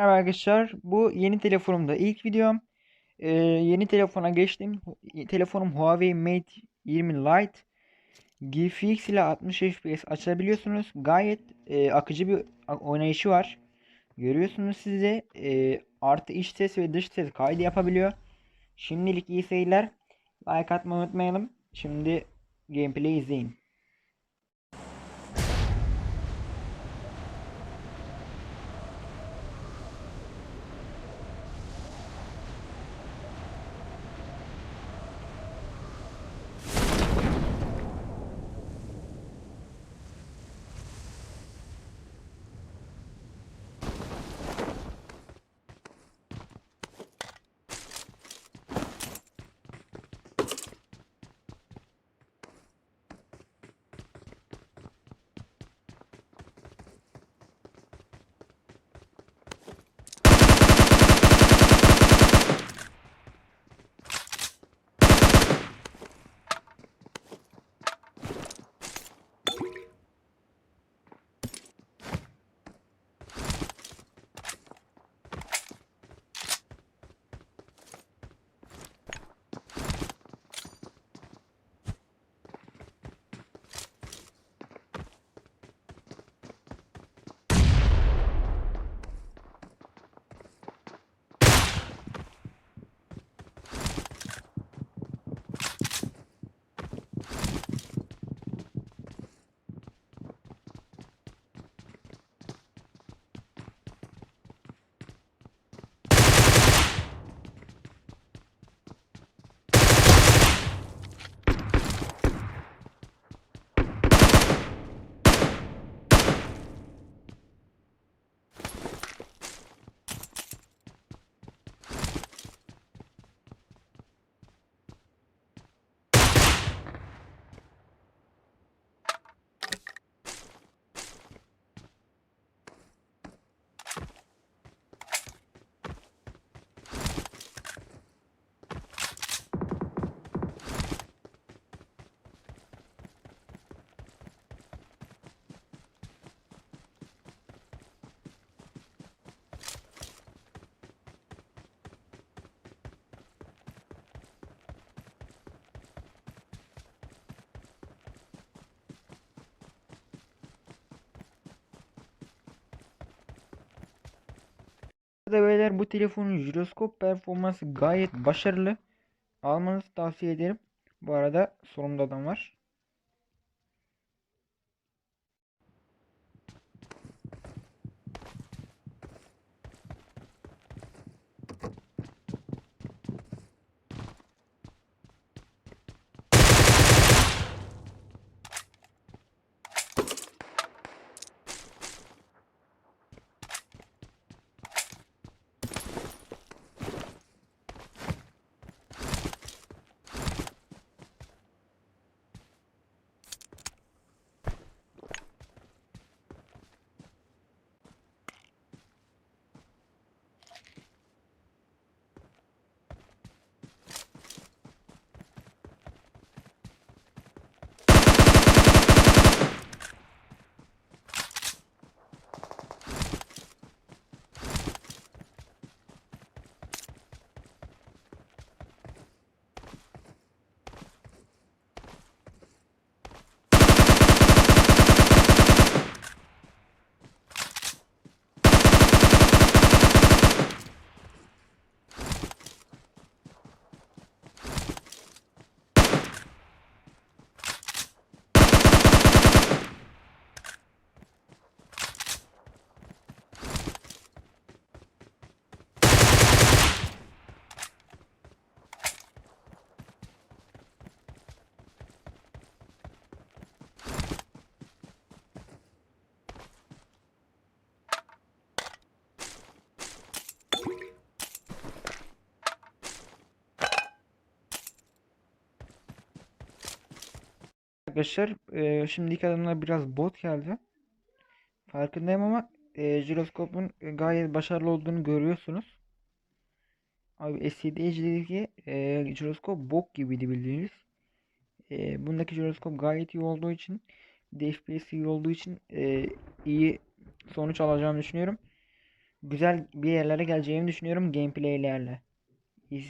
Merhaba arkadaşlar. Bu yeni telefonumda ilk videom. Ee, yeni telefona geçtim. Telefonum Huawei Mate 20 Lite. GFX ile 60 FPS açabiliyorsunuz. Gayet e, akıcı bir oynayışı var. Görüyorsunuz size. E, artı iç ses ve dış ses kaydı yapabiliyor. Şimdilik iyi seyirler. Like atmayı unutmayalım. Şimdi gameplay izleyin. Burada beyler bu telefonun jiroskop performansı gayet başarılı. Almanızı tavsiye ederim. Bu arada solumda adam var. Arkadaşlar e, şimdiki adamlar biraz bot geldi. Farkındayım ama e, jiroskopun gayet başarılı olduğunu görüyorsunuz. Abi SCD'deki e, jiroskop bok gibiydi bildiğiniz. E, bundaki jiroskop gayet iyi olduğu için bir de iyi olduğu için e, iyi sonuç alacağımı düşünüyorum. güzel bir yerlere geleceğimi düşünüyorum gameplay'lerle. İyi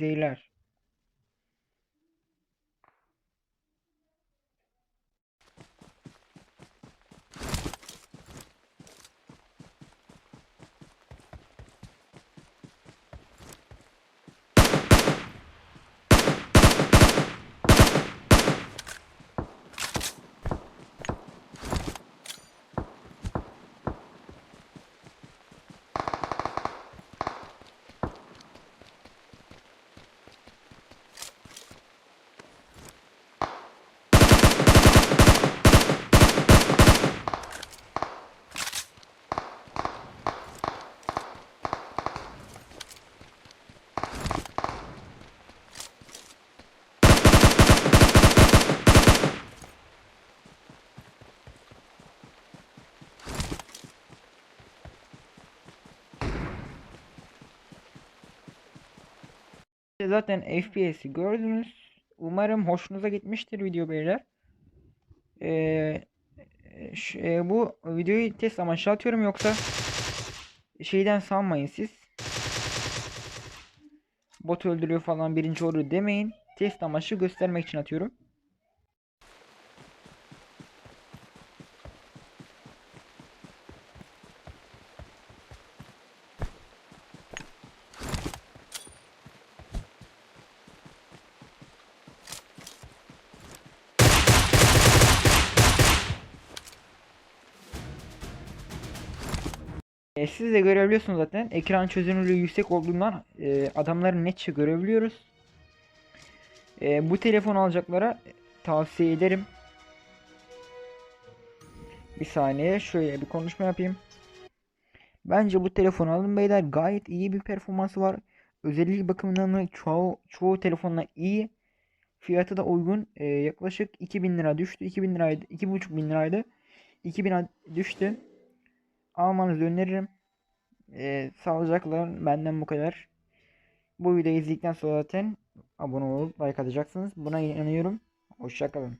Zaten FPS'i gördünüz. Umarım hoşunuza gitmiştir video beyler. Ee, e, bu videoyu test amaçlı atıyorum yoksa şeyden sanmayın siz. Bot öldürüyor falan birinci oluyor demeyin. Test amaçlı göstermek için atıyorum. E, siz de görebiliyorsunuz zaten. Ekran çözünürlüğü yüksek olduğundan e, adamları netçe görebiliyoruz. E, bu telefon alacaklara tavsiye ederim. Bir saniye şöyle bir konuşma yapayım. Bence bu telefonu alın beyler. Gayet iyi bir performansı var. Özellik bakımından da çoğu, çoğu telefonla iyi. Fiyatı da uygun. E, yaklaşık 2000 lira düştü. 2000 liraydı. 2500 bin liraydı. 2000'e düştü. Almanızı öneririm. Ee, sağlıcakla benden bu kadar. Bu videoyu izledikten sonra zaten abone olup like atacaksınız. Buna inanıyorum. Hoşçakalın.